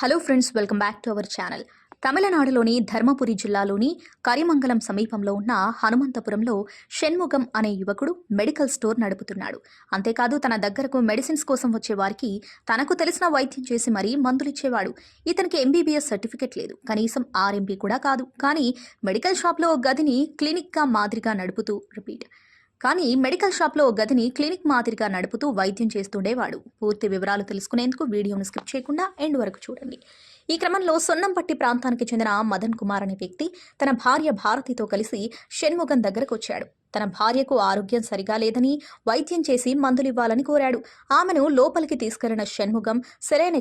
Hello friends welcome back to our channel. తమిళనాడులోని ధర్మపురి జిల్లాలోని కరిమంగళం సమీపంలో ఉన్న హనుమంతపురంలో షణ్ముఖం అనే యువకుడు మెడికల్ స్టోర్ నడుపుతున్నాడు. అంతేకాదు తన దగ్గరకు మెడిసిన్స్ కోసం వచ్చే వారికి తనకు తెలిసిన వైద్యం చేసి మరీ మందులిచ్చేవాడు ఇతనికి ఎంబీబీఎస్ సర్టిఫికెట్ లేదు. కనీసం ఆర్ఎంపీ కూడా కాదు. కానీ మెడికల్ షాప్లో ఓ గదిని క్లినిక్గా మాదిరిగా నడుపుతూ రిపీట్ కానీ మెడికల్ షాప్లో గదిని క్లినిక్ మాదిరిగా నడుపుతూ వైద్యం చేస్తుండేవాడు. పూర్తి వివరాలు తెలుసుకునేందుకు వీడియోను స్కిప్ చేయకుండా ఎండ్ వరకు చూడండి. ఈ క్రమంలో సొన్నంపట్టి ప్రాంతానికి చెందిన మదన్ కుమార్ అనే వ్యక్తి తన భార్య భారతితో కలిసి షణ్ముగన్ దగ్గరకు వచ్చాడు. తన భార్యకు ఆరోగ్యం సరిగా లేదని వైద్యం చేసి మందులివ్వాలని కోరాడు. ఆమెను లోపలికి తీసుకెళ్ళిన షణ్ముగం సెలైన్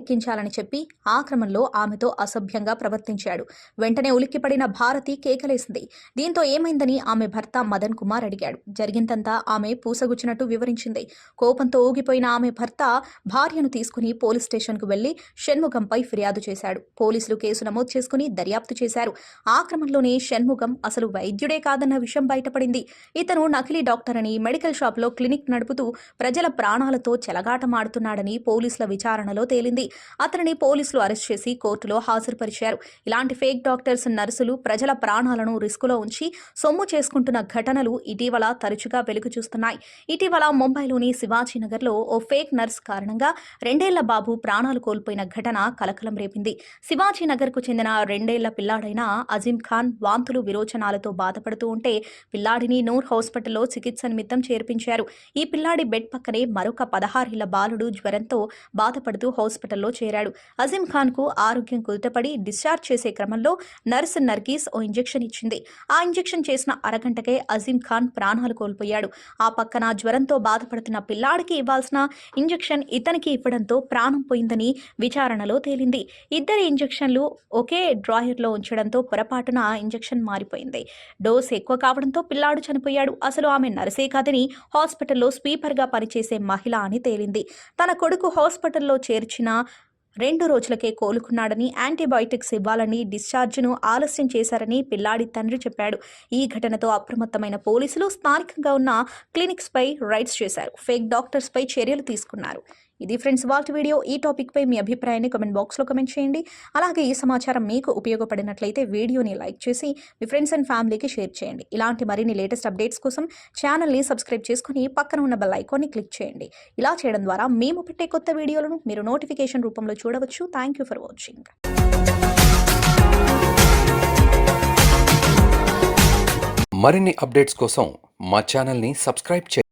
చెప్పి ఆ క్రమంలో ఆమెతో అసభ్యంగా ప్రవర్తించాడు. వెంటనే ఉలిక్కిపడిన భారతి కేకలేసింది. దీంతో ఏమైందని ఆమె భర్త మదన్ కుమార్ అడిగాడు. జరిగిందంతా ఆమె పూసగుచ్చినట్టు వివరించింది. కోపంతో ఊగిపోయిన ఆమె భర్త భార్యను తీసుకుని పోలీస్ స్టేషన్కు వెళ్ళి షణ్ముగంపై ఫిర్యాదు చేశాడు. పోలీసులు కేసు నమోదు చేసుకుని దర్యాప్తు చేశారు. ఆ క్రమంలోనే షణ్ముగం అసలు వైద్యుడే కాదన్న విషయం బయటపడింది. ఇతను నకిలీ డాక్టర్ అని మెడికల్ షాప్లో క్లినిక్ నడుపుతూ ప్రజల ప్రాణాలతో చెలగాటమాడుతున్నాడని పోలీసుల విచారణలో తేలింది. అతనిని పోలీసులు అరెస్ట్ చేసి కోర్టులో హాజరుపరిచారు. ఇలాంటి ఫేక్ డాక్టర్స్ నర్సులు ప్రజల ప్రాణాలను రిస్కులో ఉంచి సొమ్ము చేసుకుంటున్న ఘటనలు ఇటీవల తరచుగా వెలుగు చూస్తున్నాయి. ఇటీవల ముంబైలోని శివాజీనగర్లో ఓ ఫేక్ నర్స్ కారణంగా రెండేళ్ళ బాబు ప్రాణాలు కోల్పోయిన ఘటన కలకలం రేపింది. శివాజీనగర్కు చెందిన రెండేళ్ళ పిల్లాడైన అజీం ఖాన్ వాంతులు విరోచనాలతో బాధపడుతూ ఉంటే పిల్లాడిని నూర్ హాస్పిటల్లో చికిత్స నిమిత్తం చేర్పించారు. ఈ పిల్లాడి బెడ్ పక్కనే మరొక పదహారేళ్ళ బాలుడు జ్వరంతో బాధపడుతూ హాస్పిటల్లో చేరాడు. అజీం ఖాన్కు ఆరోగ్యం కుదుటపడి డిశ్చార్జ్ చేసే క్రమంలో నర్స్ నర్గీస్ ఓ ఇంజెక్షన్ ఇచ్చింది. ఆ ఇంజెక్షన్ చేసిన అరగంటకే అజీం ఖాన్ ప్రాణాలు కోల్పోయాడు. ఆ పక్కన జ్వరంతో బాధపడుతున్న పిల్లాడికి ఇవ్వాల్సిన ఇంజెక్షన్ ఇతనికి ఇవ్వడంతో ప్రాణం పోయిందని విచారణలో తేలింది. ఇద్దరి ఇంజెక్షన్లు ఒకే డ్రాయర్లో ఉంచడంతో పొరపాటున ఇంజెక్షన్ మారిపోయింది. డోస్ ఎక్కువ కావడంతో పిల్లాడు చనిపోయాడు. అసలు ఆమె నర్సే కాదని హాస్పిటల్లో స్వీపర్గా పనిచేసే మహిళ అని తేలింది. తన కొడుకు హాస్పిటల్లో చేర్చిన రెండు రోజులకే కోలుకున్నాడని యాంటీబయాటిక్స్ ఇవ్వాలని డిశ్చార్జ్ను ఆలస్యం చేశారని పిల్లాడి తండ్రి చెప్పాడు. ఈ ఘటనతో అప్రమత్తమైన పోలీసులు స్థానికంగా ఉన్న క్లినిక్స్పై రైడ్స్ చేశారు. ఫేక్ డాక్టర్స్పై చర్యలు తీసుకున్నారు. ఇది ఫ్రెండ్స్ వాల్ట్ వీడియో. ఈ టాపిక్పై మీ అభిప్రాయాన్ని కమెంట్ బాక్స్లో కమెంట్ చేయండి. అలాగే ఈ సమాచారం మీకు ఉపయోగపడినట్లయితే వీడియోని లైక్ చేసి మీ ఫ్రెండ్స్ అండ్ ఫ్యామిలీకి షేర్ చేయండి. ఇలాంటి మరిన్ని లేటెస్ట్ అప్డేట్స్ కోసం ఛానల్ని సబ్స్క్రైబ్ చేసుకుని పక్కన ఉన్న బెల్ ఐకాన్ని క్లిక్ చేయండి. ఇలా చేయడం ద్వారా మేము పెట్టే కొత్త వీడియోలను మీరు నోటిఫికేషన్ రూపంలో చూడవచ్చు. థ్యాంక్ యూ ఫర్ వాచింగ్ మరిన్ని అప్డేట్స్ కోసం మా ఛానల్ని సబ్స్క్రైబ్ చేయండి.